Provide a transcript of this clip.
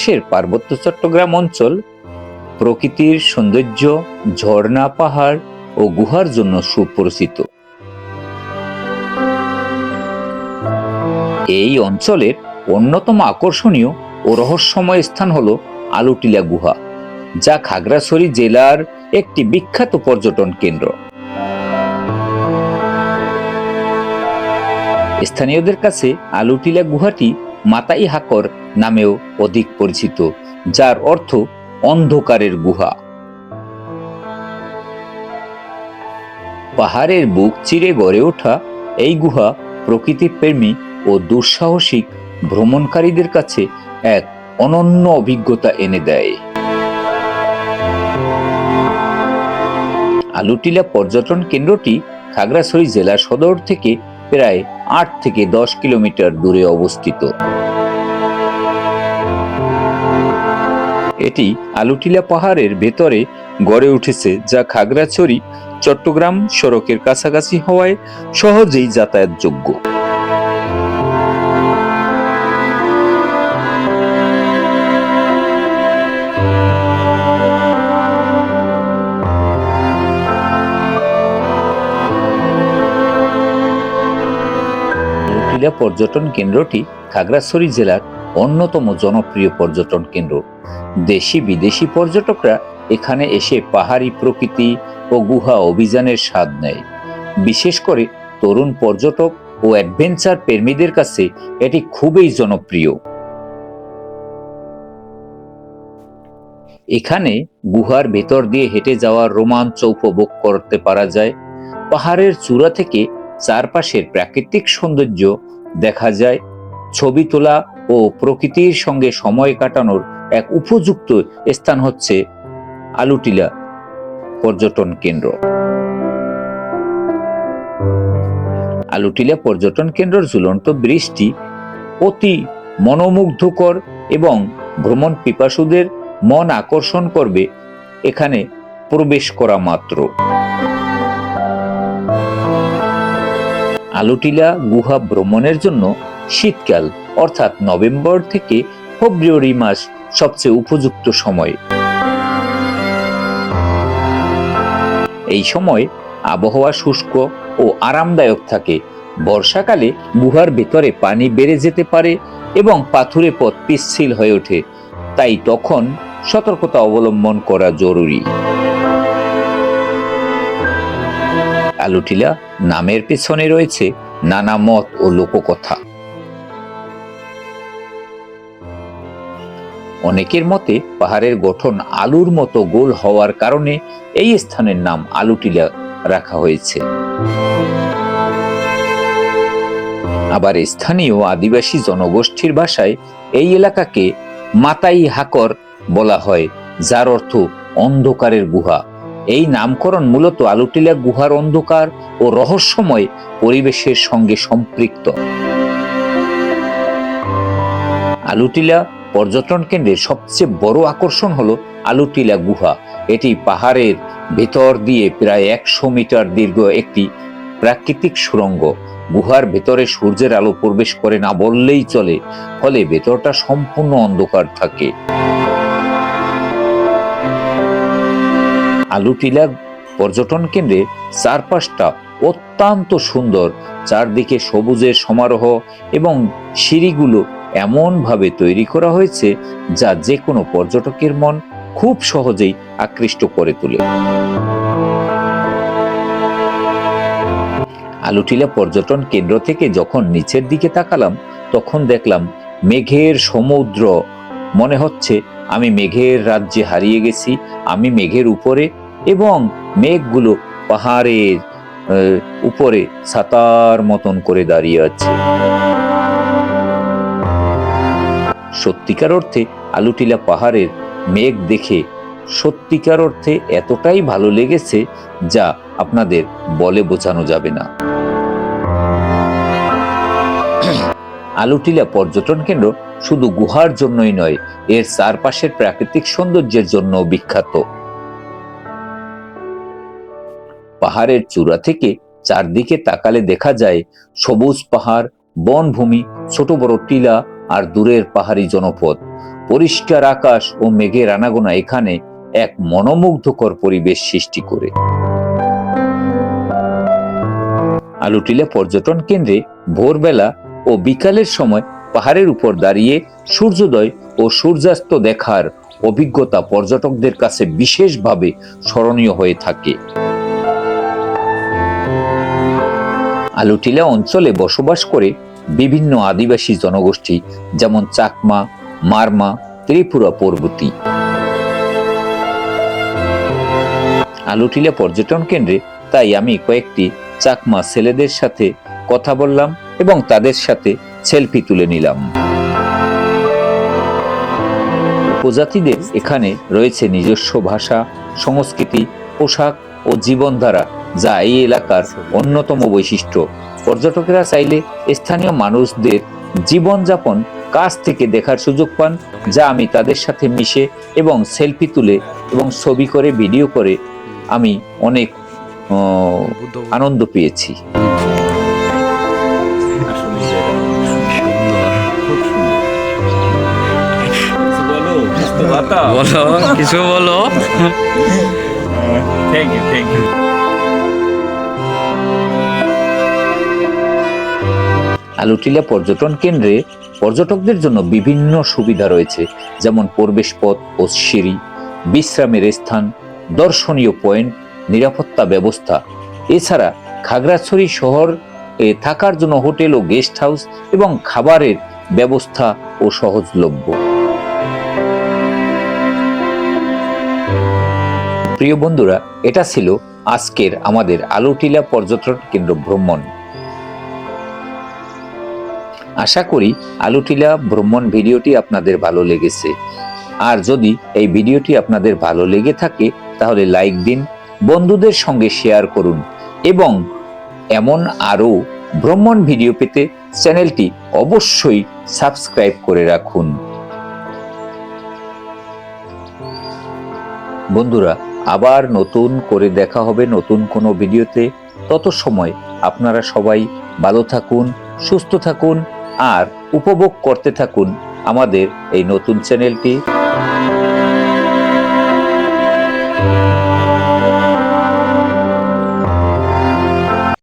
বাংলাদেশের পার্বত্য চট্টগ্রাম অঞ্চল প্রকৃতির সৌন্দর্য, ঝর্ণা, পাহাড় ও গুহার জন্য সুপরিচিত। এই অঞ্চলের অন্যতম আকর্ষণীয় ও রহস্যময় স্থান হল আলুটিলা গুহা, যা খাগড়াছড়ি জেলার একটি বিখ্যাত পর্যটন কেন্দ্র। স্থানীয়দের কাছে আলুটিলা গুহাটি মাতাই হাকর নামেও অধিক পরিচিত, যার অর্থ অন্ধকারের গুহা। পাহাড়ের বুক চিরে গড়ে ওঠা এই গুহা প্রকৃতিপ্রেমী ও দুঃসাহসিক ভ্রমণকারীদের কাছে এক অনন্য অভিজ্ঞতা এনে দেয়। আলুটিলা পর্যটন কেন্দ্রটি খাগড়াছড়ি জেলা সদর থেকে প্রায় আট থেকে দশ কিলোমিটার দূরে অবস্থিত। এটি আলুটিলা পাহাড়ের ভেতরে গড়ে উঠেছে, যা খাগড়াছড়ি, চট্টগ্রাম সড়কের কাছাকাছি হওয়ায় সহজেই যাতায়াতযোগ্য। পর্যটন কেন্দ্রটি খাগড়াছড়ি জেলার অন্যতম জনপ্রিয় পর্যটন কেন্দ্র। দেশি বিদেশি পর্যটকরা এখানে এসে পাহাড়ি প্রকৃতি ও গুহা অভিযানের স্বাদ নেয়। বিশেষ করে তরুণ পর্যটক ও অ্যাডভেঞ্চার প্রেমীদের কাছে এটি খুবই জনপ্রিয়। এখানে গুহার ভেতর দিয়ে হেঁটে যাওয়ার রোমাঞ্চ উপভোগ করতে পারা যায়। পাহাড়ের চূড়া থেকে চারপাশের প্রাকৃতিক সৌন্দর্য দেখা যায়। ছবি তোলা ও প্রকৃতির সঙ্গে সময় কাটানোর এক উপযুক্ত স্থান হচ্ছে আলুটিলা পর্যটন কেন্দ্র। আলুটিলা পর্যটন কেন্দ্রের ঝুলন্ত বৃষ্টি অতি মনোমুগ্ধকর এবং ভ্রমণ পিপাসুদের মন আকর্ষণ করবে এখানে প্রবেশ করা মাত্র। আলুটিলা গুহা ভ্রমণের জন্য শীতকাল অর্থাৎ নভেম্বর থেকে ফেব্রুয়ারি মাস সবচেয়ে উপযুক্ত সময়। এই সময় আবহাওয়া শুষ্ক ও আরামদায়ক থাকে। বর্ষাকালে গুহার ভেতরে পানি বেড়ে যেতে পারে এবং পাথুরে পথ পিচ্ছিল হয়ে ওঠে। তাই তখন সতর্কতা অবলম্বন করা জরুরি। আলুটিলা নামের পেছনে রয়েছে নানা মত ও লোককথা। অনেকের মতে পাহাড়ের গঠন আলুর মতো গোল হওয়ার কারণে এই স্থানের নাম আলুটিলা রাখা হয়েছে। আবার স্থানীয় আদিবাসী জনগোষ্ঠীর ভাষায় এই এলাকাকে মাতাই হাকর বলা হয়, যার অর্থ অন্ধকারের গুহা। এই নামকরণ মূলত আলুটিলা গুহার অন্ধকার ও রহস্যময় পরিবেশের সঙ্গে সম্পৃক্ত। আলুটিলা পর্যটন কেন্দ্রের সবচেয়ে বড় আকর্ষণ হলো আলুটিলা গুহা। এটি পাহাড়ের ভেতর দিয়ে প্রায় একশো মিটার দীর্ঘ একটি প্রাকৃতিক সুড়ঙ্গ গুহার ভেতরে সূর্যের আলো প্রবেশ করে না বললেই চলে, ফলে ভেতরটা সম্পূর্ণ অন্ধকার থাকে। আলুটিলা পর্যটন কেন্দ্রে চারপাশটা অত্যন্ত সুন্দর, চারদিকে সবুজের সমারোহ এবং সিঁড়িগুলো এমনভাবে তৈরি করা হয়েছে যা যে কোনো পর্যটকের মন খুব সহজেই আকৃষ্ট করে তোলে। আলুটিলা পর্যটন কেন্দ্র থেকে যখন নিচের দিকে তাকালাম, তখন দেখলাম মেঘের সমুদ্র। মনে হচ্ছে আমি মেঘের রাজ্যে হারিয়ে গেছি, আমি মেঘের উপরে এবং মেঘগুলো পাহাড়ের উপরে ছাতার মতন করে দাঁড়িয়ে আছে। সত্যিকার অর্থে আলুটিলা পাহাড়ের মেঘ দেখে সত্যিকার অর্থে এতটাই ভালো লেগেছে যা আপনাদের বলে বোঝানো যাবে না। আলুটিলা পর্যটন কেন্দ্র শুধু গুহার জন্যই নয়, এর চারপাশের প্রাকৃতিক সৌন্দর্যের জন্য বিখ্যাত। পাহাড়ের চূড়া থেকে চারদিকে তাকালে দেখা যায় সবুজ পাহাড়, বনভূমি, ছোট বড় টিলা আর দূরের পাহাড়ি জনপদ। পরিষ্কার আকাশ ও মেঘের আনাগোনা এখানে এক মনোমুগ্ধকর পরিবেশ সৃষ্টি করে। আলুটিলা পর্যটন কেন্দ্রে ভোরবেলা ও বিকালের সময় পাহাড়ের উপর দাঁড়িয়ে সূর্যোদয় ও সূর্যাস্ত দেখার অভিজ্ঞতা পর্যটকদের কাছে বিশেষভাবে স্মরণীয় হয়ে থাকে। আলুটিলা অঞ্চলে বসবাস করে বিভিন্ন আদিবাসী জনগোষ্ঠী, যেমন চাকমা, মারমা, ত্রিপুরা পর্বতী। আলুটিলা পর্যটন কেন্দ্রে তাই আমি কয়েকটি চাকমা ছেলেদের সাথে কথা বললাম এবং তাদের সাথে সেলফি তুলে নিলাম। উপজাতিদের এখানে রয়েছে নিজস্ব ভাষা, সংস্কৃতি, পোশাক ও জীবনধারা, যা এই এলাকার অন্যতম বৈশিষ্ট্য। পর্যটকেরা চাইলে স্থানীয় মানুষদের জীবনযাপন কাছ থেকে দেখার সুযোগ পান যা আমি তাদের সাথে মিশে এবং সেলফি তুলে এবং ছবি করে ভিডিও করে আমি অনেক আনন্দ পেয়েছি। বলো কিছু বলো। Thank you thank you Alutila পর্যটন কেন্দ্রে পর্যটকদের জন্য বিভিন্ন সুবিধা রয়েছে, যেমন প্রবেশ পথ ও সিঁড়ি, বিশ্রামের স্থান, দর্শনীয় পয়েন্ট, নিরাপত্তা ব্যবস্থা। এছাড়া খাগড়াছড়ি শহর এ থাকার জন্য হোটেল ও গেস্ট হাউস এবং খাবারের ব্যবস্থা ও সহজলভ্য। প্রিয় বন্ধুরা, এটা ছিল আজকের আমাদের আলুটিলা পর্যটন কেন্দ্র ভ্রমণ। আশা করি আলুটিলা ভ্রমণ ভিডিওটি আপনাদের ভালো লেগেছে। আর যদি এই ভিডিওটি আপনাদের ভালো লেগে থাকে, তাহলে লাইক দিন, বন্ধুদের সঙ্গে শেয়ার করুন এবং এমন আরও ভ্রমণ ভিডিও পেতে চ্যানেলটি অবশ্যই সাবস্ক্রাইব করে রাখুন। বন্ধুরা, আবার নতুন করে দেখা হবে নতুন কোনো ভিডিওতে। তত সময় আপনারা সবাই ভালো থাকুন, সুস্থ থাকুন আর উপভোগ করতে থাকুন আমাদের এই নতুন চ্যানেলটি।